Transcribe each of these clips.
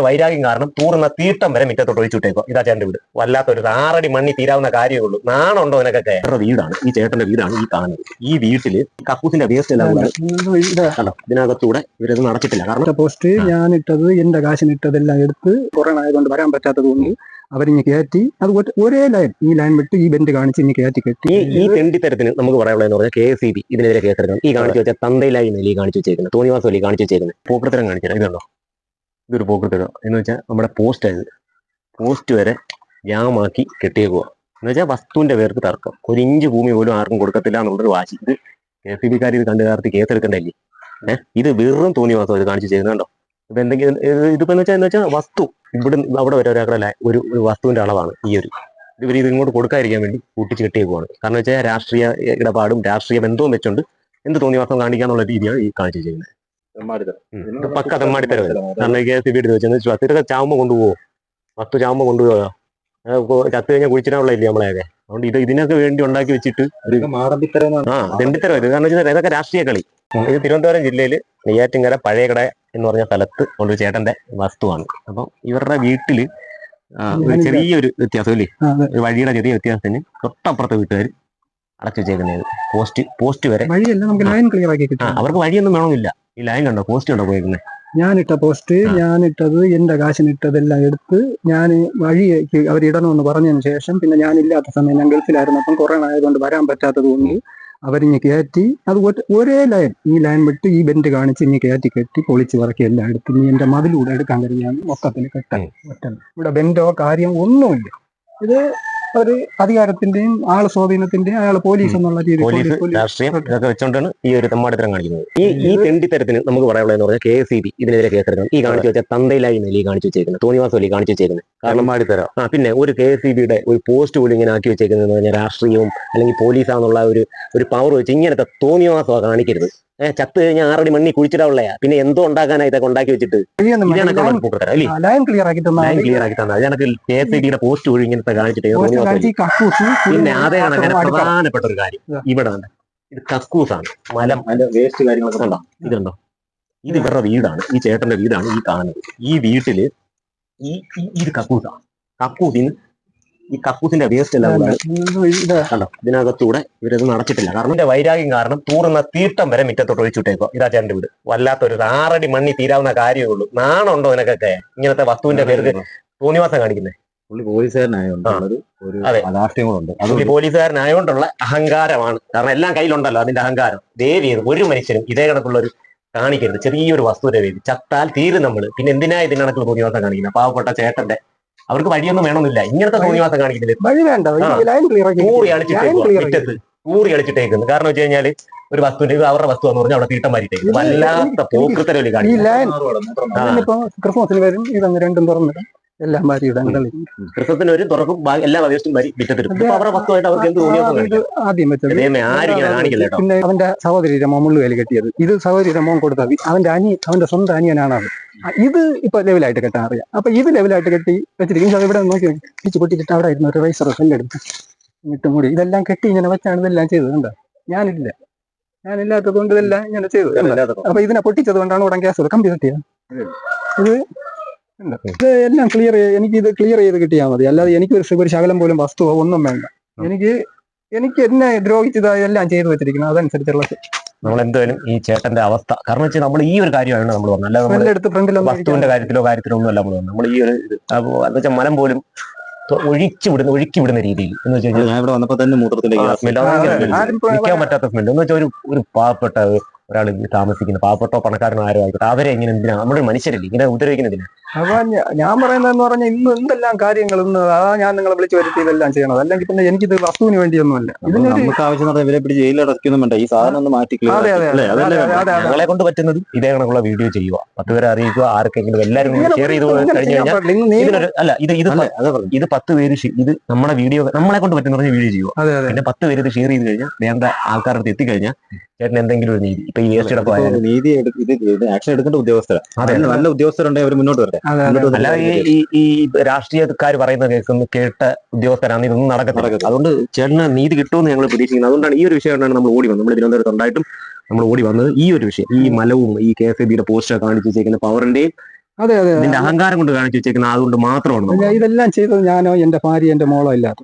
കക്കൂസിന്റെ വൈരാഗ്യം കാരണം തൂറുന്ന തീട്ടം വരെ മുറ്റത്തോട്ട് ഒഴിച്ചുവിട്ടേക്കോ ഇതാ ചേട്ടന്റെ വീട്. വല്ലാത്തൊരു ആറടി മണ്ണി തീരാവുന്ന കാര്യമേ ഉള്ളൂ നാണുണ്ടോ നിനക്കൊക്കെ? ഇവരുടെ വീടാണ്. ഈ ചേട്ടന്റെ വീടാണ് ഈ കാണുന്നത്. ഈ വീട്ടിൽ കക്കൂസിന്റെ വേസ്റ്റ് എല്ലാം കൂടെ കണ്ടോ? ഇതിനകത്തൂടെ ഇവരത് നടച്ചിട്ടില്ല കാരണം പോസ്റ്റ് ഞാൻ ഇട്ടത് എന്റെ കാശിന് ഇട്ടതെല്ലാം എടുത്ത് കൊറോണ ആയതുകൊണ്ട് വരാൻ പറ്റാത്തത് കൊണ്ട് അവരിഞ്ഞ് കയറ്റി അത് ഒരേ ലൈൻ ഈ ലൈൻ വിട്ട് ഈ ബെൻഡ് കാണിച്ച് ഇനി കയറ്റി കെട്ടി. ഈ തെണ്ടിത്തരത്തിന് നമുക്ക് പറയാനുള്ളതെന്ന് പറഞ്ഞാൽ കെ എസ് ഇ ബി ഇതിനെതിരെ കേസെടുക്കണം. ഈ കാണിച്ചു വെച്ചാൽ തന്തയിലായി നെല്ലി കാണിച്ചു വെച്ചേക്കുന്നത്. തോന്നിവാസം വലി കാണിച്ചു വെച്ചേക്കുന്നത്? പൂക്കൃത്തരം കാണിച്ചു ഇതുണ്ടോ? ഇതൊരു പോക്കൃത്തരം എന്ന് വെച്ചാൽ നമ്മുടെ പോസ്റ്റ് ആയത്. പോസ്റ്റ് വരെ ജാമാക്കി കെട്ടിയേക്കുക എന്ന് വെച്ചാൽ വസ്തുവിന്റെ പേർക്ക് തർക്കം. ഒരു ഇഞ്ച് ഭൂമി പോലും ആർക്കും കൊടുക്കത്തില്ല എന്നുള്ളൊരു വാശി. ഇത് കെ ഇ ബിക്കാർ ഇത് കണ്ടു കാർത്തി കേസെടുക്കണ്ടല്ലേ? ഏഹ് ഇത് വെറും തോന്നിവാസം ഇത് കാണിച്ചു ചെയ്യുന്നത് കണ്ടോ? ഇപ്പൊ എന്തെങ്കിലും ഇത് ഇതിപ്പോ എന്ന് വെച്ചാൽ എന്ന് വെച്ചാൽ വസ്തു. ഇവിടെ അവിടെ വരെ ഒരാളുടെ ഒരു ഒരു വസ്തുവിന്റെ അളവാണ് ഈ ഒരു. ഇവർ ഇത് ഇങ്ങോട്ട് കൊടുക്കാതിരിക്കാൻ വേണ്ടി കൂട്ടിച്ച് കെട്ടിയേക്കുവാണ്. കാരണം വെച്ചാൽ രാഷ്ട്രീയ ഇടപാടും രാഷ്ട്രീയ ബന്ധവും വെച്ചുകൊണ്ട് എന്ത് തോന്നിവാസം കാണിക്കാന്നുള്ള രീതിയാണ് ഈ കാണിച്ചു ചെയ്യുന്നത് പക്ക തെമ്മാടിത്തരം ഇത്. കാരണം കെ എസ് ബി വെച്ചെന്ന് വെച്ചാൽ ഇതൊക്കെ ചാവുമ്പോ കൊണ്ടുപോകുമോ വസ്തു ചാവുമ്പോ കൊണ്ടുപോകാ. ചത്തു കഴിഞ്ഞാൽ കുഴിച്ചിടാനുള്ള ഇല്ലേ നമ്മളെയൊക്കെ. അതുകൊണ്ട് ഇത് ഇതിനൊക്കെ വേണ്ടി ഉണ്ടാക്കി വെച്ചിട്ട് ആ തെണ്ടിത്തരം ഇത്. കാരണം വെച്ചാൽ ഇതൊക്കെ രാഷ്ട്രീയ കളി. ഇത് തിരുവനന്തപുരം ജില്ലയിൽ നെയ്യാറ്റിൻകര പഴയകട എന്ന് പറഞ്ഞ സ്ഥലത്ത് ഒരു ചേട്ടന്റെ വസ്തുവാണ്. അപ്പം ഇവരുടെ വീട്ടിൽ ചെറിയൊരു വ്യത്യാസം അല്ലേ. ഒരു വഴിയുടെ ചെറിയ വ്യത്യാസത്തിന് തൊട്ടപ്പുറത്തെ വീട്ടുകാർ അടച്ചു വെച്ചേക്കുന്നത് പോസ്റ്റ് പോസ്റ്റ് വരെ അവർക്ക് വഴിയൊന്നും വേണമെന്നില്ല. ഈ ലൈൻ കണ്ടോ? പോസ്റ്റ് കണ്ടോ പോയിരിക്കുന്നത് ഞാനിട്ട പോസ്റ്റ് ഞാനിട്ടത് എന്റെ കാശിനിട്ടതെല്ലാം എടുത്ത് ഞാൻ വഴിക്ക് അവരിടണമെന്ന് പറഞ്ഞതിന് ശേഷം പിന്നെ ഞാൻ ഇല്ലാത്ത സമയം ഞാൻ ഗൾഫിലായിരുന്നു. അപ്പം കൊറോണ ആയതുകൊണ്ട് വരാൻ പറ്റാത്തത് കൊണ്ട് അവരിഞ്ഞ് കയറ്റി അത് ഒരേ ലൈൻ ഈ ലൈൻ വിട്ട് ഈ ബെൻഡ് കാണിച്ച് ഇനി കയറ്റി കെട്ടി പൊളിച്ച് പറക്കി എല്ലാം എടുത്ത് ഇനി എന്റെ മതിലൂടെ എടുക്കാൻ കരുതിയാണ് മൊത്തത്തിൽ കെട്ടാൻ. ഇവിടെ ബെൻഡോ കാര്യം ഒന്നുമില്ല. ഇത് ഒരു അധികാരത്തിന്റെയും ആൾ സ്വാധീനത്തിന്റെയും അയാൾ പോലീസ് എന്നുള്ള രീതിയിൽ പോലീസ് രാഷ്ട്രീയം ഇതൊക്കെ വെച്ചോണ്ടാണ് ഈ ഒരു തെമ്മാടിത്തരം കാണിക്കുന്നത്. ഈ ഈ തെണ്ടിത്തരത്തിന് നമുക്ക് പറയാനുള്ളതെന്ന് പറഞ്ഞാൽ കെ എസ് ഇ ബി ഇതിനെതിരെ കേസെടുക്കണം. ഈ കാണിച്ചു വെച്ചാൽ തന്തയിലായി നെലി കാണിച്ചു വെച്ചേക്കുന്നത്? തോന്നിവാസം വലി കാണിച്ചു വെച്ചേക്കുന്നത്? കാരണം മാടിത്തരം ആ പിന്നെ ഒരു കെ എസ് ഇ ബിയുടെ ഒരു പോസ്റ്റ് പോലും ഇങ്ങനെ ആക്കി വെച്ചേക്കുന്നത് പറഞ്ഞാൽ രാഷ്ട്രീയവും അല്ലെങ്കിൽ പോലീസാന്നുള്ള ഒരു ഒരു പവർ വെച്ച് ഇങ്ങനത്തെ തോന്നിവാസമാണ് കാണിക്കരുത്. ഏഹ് ചത്ത് കഴിഞ്ഞാൽ ആറടി മണ്ണി കുഴിച്ചിടാവുള്ളയാ പിന്നെ എന്തോ ഉണ്ടാക്കാനാ ഇതൊക്കെ ഉണ്ടാക്കി വെച്ചിട്ട്. ലൈൻ ക്ലിയർ ആക്കി തന്നെ അതിനൊക്കെ കെ എസ് ഇ ബിയുടെ പോസ്റ്റ് പോലും ഇങ്ങനത്തെ കാണിച്ചിട്ട് പിന്നെ അതേ കണക്കിന് പ്രധാനപ്പെട്ട ഒരു കാര്യം. ഇവിടെ ഉണ്ട് ഇത് കക്കൂസാണ്. മലം അതിന്റെ വേസ്റ്റ് കാര്യങ്ങളൊക്കെ കണ്ടോ ഇതുണ്ടോ? ഇത് ഇവരുടെ വീടാണ്. ഈ ചേട്ടന്റെ വീടാണ് ഈ കാണുന്നത്. ഈ വീട്ടിൽ ഈ ഈ- ഇത് കക്കൂസാണ് കക്കൂസിന് ഈ കക്കൂസിന്റെ വേസ്റ്റ് എല്ലാം കൂടെ കണ്ടോ? ഇതിനകത്തൂടെ ഇവരത് നടച്ചിട്ടില്ല കാരണം ഇതിന്റെ വൈരാഗ്യം കാരണം തൂറുന്ന തീർത്ഥം വരെ മുറ്റത്തോട്ട് ഒഴിച്ചുവിട്ടേക്കോ ഇതാ ചേട്ടന്റെ വീട്. വല്ലാത്തൊരു ആറടി മണ്ണി തീരാവുന്ന കാര്യമേ ഉള്ളൂ. നാണുണ്ടോ നിനക്കൊക്കെ? ഇങ്ങനത്തെ വസ്തുവിന്റെ പേര് തോന്നിവാസം കാണിക്കുന്നത് പുള്ളി പോലീസുകാരനായോണ്ടുള്ള അഹങ്കാരമാണ്. കാരണം എല്ലാം കയ്യിലുണ്ടല്ലോ അതിന്റെ അഹങ്കാരം. ദേവി ഒരു മനുഷ്യനും ഇതേ കണക്കുള്ള ഒരു കാണിക്കരുത്. ചെറിയൊരു വസ്തുവിന്റെ പേര് ചത്താൽ തീരും നമ്മൾ. പിന്നെ എന്തിനാ ഇതിന് കണക്കുള്ള തോന്നിവാസം കാണിക്കുന്നത്? പാവപ്പെട്ട ചേട്ടന്റെ അവർക്ക് വഴിയൊന്നും വേണമെന്നില്ല. ഇങ്ങനത്തെ തോന്നിവാസം കാണിക്കുന്നില്ല? വഴി വേണ്ട ഈ ലൈൻ ക്ലിയർ ആക്കി ഊറി ലൈൻ അളിച്ചിട്ടേക്കും ക്ലിയർ ഊറി അളിച്ചിട്ടേക്കുന്നു കാരണം വെച്ച് കഴിഞ്ഞാൽ ഒരു വസ്തുവിന്റെ അവരുടെ വസ്തു എന്ന് പറഞ്ഞാൽ അവിടെ തീട്ടം മാറ്റിട്ടേക്കും വല്ലാത്ത പോക്കൃത്തരല്ലേ കാണിക്കും ക്രിസ്മസിന് വരും ഇതങ്ങ് രണ്ടും തുറന്നിടും എല്ലാം കളി ക്രിസ്മസിന് ഒരു തുറക്കും എല്ലാ വേസ്റ്റും വരി വിറ്റത്തിരും ഇപ്പൊ അവരുടെ വസ്തുവായിട്ട് അവർക്ക് എന്ത് തോന്നിയാസം ആദ്യം വെച്ചത് പിന്നെ അവന്റെ സഹോദരി രമോ മുള്ളുവേലി കെട്ടിയത്. ഇത് സഹോദരി രമോൻ കൊടുത്ത അവന്റെ അനി അവന്റെ സ്വന്തം അനിയനാണ് അത് ഇത് ഇപ്പൊ ലെവലായിട്ട് കെട്ടാൻ അറിയാം. അപ്പൊ ഇത് ലെവലായിട്ട് കെട്ടി വെച്ചിരിക്കും. ഇവിടെ നോക്കി പിടിച്ച് പൊട്ടിച്ചിട്ട് അവിടെ ആയിരുന്നു ഒരു റൈസർ സെല്ലെടുത്ത് ഇട്ടും കൂടി ഇതെല്ലാം കെട്ടി ഇങ്ങനെ വെച്ചാണ് ഇതെല്ലാം ചെയ്തത്. കണ്ടോ? ഞാനില്ല. ഞാനില്ലാത്തത് കൊണ്ട് ഇതെല്ലാം ഇങ്ങനെ ചെയ്തു? അപ്പൊ ഇതിനെ പൊട്ടിച്ചത് കൊണ്ടാണ് ഉടൻ ഗ്യാസ് കമ്പി കിട്ടിയത് ഇത് ഉണ്ട്. ഇത് എല്ലാം ക്ലിയർ എനിക്ക് ഇത് ക്ലിയർ ചെയ്ത് കിട്ടിയാൽ മതി. അല്ലാതെ എനിക്ക് ഒരു ഒരു ശകലം പോലും വസ്തുവോ ഒന്നും വേണ്ട. എനിക്ക് എനിക്ക് എന്നെ ദ്രോഹിച്ചതായി എല്ലാം ചെയ്തു വെച്ചിരിക്കുന്നത് അതനുസരിച്ചുള്ള നമ്മൾ എന്തായാലും ഈ ചേട്ടന്റെ അവസ്ഥ കാരണം വെച്ചാൽ നമ്മൾ ഈ ഒരു കാര്യമാണ് നമ്മൾ പറഞ്ഞത് അല്ലാതെ വസ്തുവിന്റെ കാര്യത്തിലോ കാര്യത്തിലോ ഒന്നും അല്ല നമ്മൾ നമ്മൾ ഈ ഒരു വെച്ചാൽ മനം പോലും ഒഴിച്ചു വിടുന്ന ഒഴുക്കി വിടുന്ന രീതിയിൽ എന്ന് വെച്ചാൽ ഞാൻ ഇവിടെ വന്നപ്പോ തന്നെ മൂത്രത്തിന്റെ നിൽക്കാൻ പറ്റാത്ത സ്മെല്ല്. എന്ന് വെച്ചാൽ ഒരു ഒരു പാവപ്പെട്ട ഒരാൾ താമസിക്കുന്നത് പാവപ്പെട്ടോ പണക്കാരനോ ആരോ ആയിക്കോട്ടെ. അവരെ എങ്ങനെ എന്തിനാ? നമ്മുടെ മനുഷ്യരല്ലേ? ഇങ്ങനെ ഉപദ്രവിക്കുന്നതിന് അപ്പൊ ഞാൻ പറയുന്നതെന്ന് പറഞ്ഞാൽ ഇന്ന് എന്തെല്ലാം കാര്യങ്ങൾ ഇന്ന് അതാ ഞാൻ നിങ്ങളെ വിളിച്ചു വരുത്തി ഇതെല്ലാം ചെയ്യണത്. അല്ലെങ്കിൽ പിന്നെ എനിക്കിത് വസ്തുവിന് വേണ്ടിയൊന്നുമല്ല. നമുക്ക് ആവശ്യം ഇവരെ പിടി ജയിലിൽ വേണ്ട ഈ സാധനം ഒന്ന് മാറ്റി അതെ. ഞങ്ങളെ കൊണ്ട് പറ്റുന്നത് ഇതേ കണക്കുള്ള വീഡിയോ ചെയ്യുക. പത്ത് പേരെ അറിയിക്കുക ആർക്കെങ്കിലും എല്ലാവരും ഷെയർ ചെയ്ത് കഴിഞ്ഞു കഴിഞ്ഞാൽ അല്ല ഇത് ഇത് ഇത് പത്ത് പേര് ഇത് നമ്മുടെ വീഡിയോ നമ്മളെ കൊണ്ട് പറ്റുന്ന വീഡിയോ ചെയ്യുക. പിന്നെ പത്ത് പേര് ഇത് ഷെയർ ചെയ്ത് കഴിഞ്ഞാൽ വേണ്ട ആൾക്കാരുടെ അടുത്ത് എത്തിക്കഴിഞ്ഞാൽ ചേട്ടൻ എന്തെങ്കിലും ഒരു നീതി. ഈ വേസ്റ്റ് നീതി ഇത് ആക്ഷൻ എടുക്കേണ്ട ഉദ്യോഗസ്ഥരാണ് അതിന് നല്ല ഉദ്യോഗസ്ഥരുണ്ടെങ്കിൽ അവർ മുന്നോട്ട് വരട്ടെ. അല്ല ഈ രാഷ്ട്രീയക്കാർ പറയുന്നത് കേൾക്കുന്നു കേട്ട ഉദ്യോഗസ്ഥരാണ്. ഇതൊന്നും നടക്കത്തില്ല. നടക്കത്തില്ല. അതുകൊണ്ട് ചേട്ടന് നീതി കിട്ടുമെന്ന് ഞങ്ങൾ പ്രതീക്ഷിക്കുന്നത് അതുകൊണ്ടാണ് ഈ ഒരു വിഷയം കൊണ്ടാണ് നമ്മൾ ഓടി വന്നത്. നമ്മൾ തിരുവനന്തപുരത്ത് ഉണ്ടായിട്ടും നമ്മൾ ഓടി വന്നത് ഈ ഒരു വിഷയം. ഈ മലവും ഈ കെ എസ് എ ബിയുടെ പോസ്റ്റർ കാണിച്ചു വെച്ചേക്കുന്ന പവറിന്റെയും അതെ അതെ. അതിന്റെ അഹങ്കാരം കൊണ്ട് കാണിച്ചു വെച്ചേക്കുന്ന അതുകൊണ്ട് മാത്രമാണ് ഇതെല്ലാം ചെയ്തത് ഞാനോ എന്റെ ഭാര്യ എന്റെ മോളോ ഇല്ലാത്ത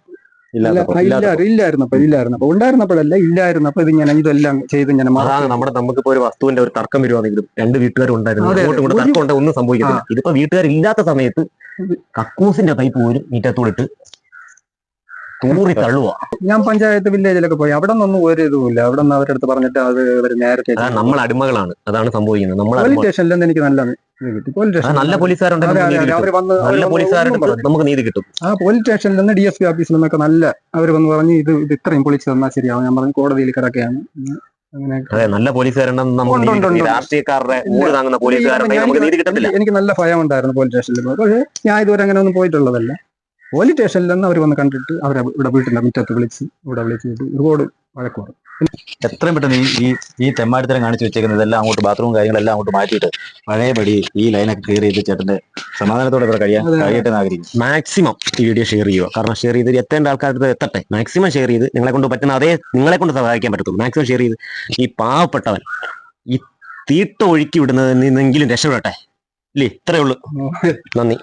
ഇല്ലായിരുന്നപ്പോ ഇല്ലായിരുന്നപ്പോ ഉണ്ടായിരുന്നപ്പോഴല്ല ഇല്ലായിരുന്നപ്പോ ഇത് ഞാൻ ഇതെല്ലാം ചെയ്ത് ഞാൻ അതാണ് നമ്മുടെ നമുക്കിപ്പോ ഒരു വസ്തുവിന്റെ ഒരു തർക്കം വരുവാണെങ്കിലും രണ്ട് വീട്ടുകാർ ഉണ്ടായിരുന്നു. അങ്ങോട്ടും ഇങ്ങോട്ടും തർക്കം ഉണ്ട് ഒന്നും സംഭവിക്കത്തില്ല. ഇതിപ്പോ വീട്ടുകാരില്ലാത്ത സമയത്ത് കക്കൂസിന്റെ പൈപ്പ് പോലും നീറ്റത്തൂടിട്ട് തൂറി തള്ളുക ഞാൻ പഞ്ചായത്ത് വില്ലേജിലൊക്കെ പോയി. അവിടെ നിന്നൊന്നും ഒരു ഇതുമില്ല അവിടെ നിന്ന് അവരുടെ അടുത്ത് പറഞ്ഞിട്ട് അത് നേരത്തെ നമ്മൾ അടിമകളാണ്. അതാണ് സംഭവിക്കുന്നത്. നമ്മൾ സ്റ്റേഷനിൽ എനിക്ക് നല്ല നല്ല പോലീസുകാരുണ്ടെങ്കിൽ നീതി കിട്ടും. നല്ല പോലീസുകാരുടെ ഒന്നും അടുത്ത് പറഞ്ഞില്ല. നമുക്ക് നീതി കിട്ടും ആ പോലീസ് സ്റ്റേഷനിൽ നിന്ന് ഡി എസ് പി ഓഫീസിൽ നിന്നൊക്കെ നല്ല അവർ വന്ന് പറഞ്ഞു ഇത് ഇത് ഇത്രയും പൊളിച്ച് തന്നാൽ ശരിയാവും ഞാൻ പറഞ്ഞു കോടതിയിൽ കിടക്കുകയാണ് അതെ നല്ല പോലീസുകാരുണ്ടെന്ന് നമുക്ക് ഉണ്ട്, നീതി ഉണ്ട്, കിട്ടും. ഈ ഉണ്ട്. രാഷ്ട്രീയക്കാരുടെ ഇല്ല. താങ്ങുന്ന പോലീസുകാരുണ്ടെങ്കിൽ നമുക്ക് നീതി കിട്ടത്തില്ല എനിക്ക് നല്ല ഭയം ഉണ്ടായിരുന്നു പോലീസ് സ്റ്റേഷനിൽ പക്ഷേ ഞാൻ ഇതുവരെ അങ്ങനെ ഒന്നും പോയിട്ടുള്ളതല്ല പോലീസ് സ്റ്റേഷനിൽ നിന്ന് അവർ വന്ന് കണ്ടിട്ട് അവരെ ഇവിടെ വീട്ടിന്റെ മുറ്റത്ത് വിളിച്ച് ഇവിടെ വിളിച്ചിട്ട് ഒരുപാട് വഴക്ക് പറഞ്ഞു എത്രയും പെട്ടെന്ന് ഈ ഈ ഈ തെമ്മാടിത്തരം കാണിച്ചു വെച്ചേക്കുന്നത് എല്ലാം അങ്ങോട്ട് ബാത്റൂം കാര്യങ്ങളെല്ലാം അങ്ങോട്ട് മാറ്റിയിട്ട് പഴയപടി ഈ ലൈനൊക്കെ ക്ലിയർ ചെയ്ത് ചേട്ടന്റെ സമാധാനത്തോടെ ഇവിടെ കഴിയാൻ. കഴിയട്ടെ എന്ന് ആഗ്രഹിക്കുന്നു. മാക്സിമം ഈ വീഡിയോ ഷെയർ ചെയ്യുക. കാരണം ഷെയർ ചെയ്ത് എത്തേണ്ട ആൾക്കാരുടെ എത്തട്ടെ. മാക്സിമം ഷെയർ ചെയ്ത് നിങ്ങളെ കൊണ്ട് പറ്റുന്ന അതേ നിങ്ങളെ കൊണ്ട് സഹായിക്കാൻ പറ്റത്തുള്ളൂ. മാക്സിമം ഷെയർ ചെയ്ത് ഈ പാവപ്പെട്ടവൻ ഈ തീട്ട ഒഴുക്കി വിടുന്നതിൽ നിന്നെങ്കിലും രക്ഷപ്പെടട്ടെ. ഇല്ലേ? ഇത്രയേ ഉള്ളൂ. നന്ദി.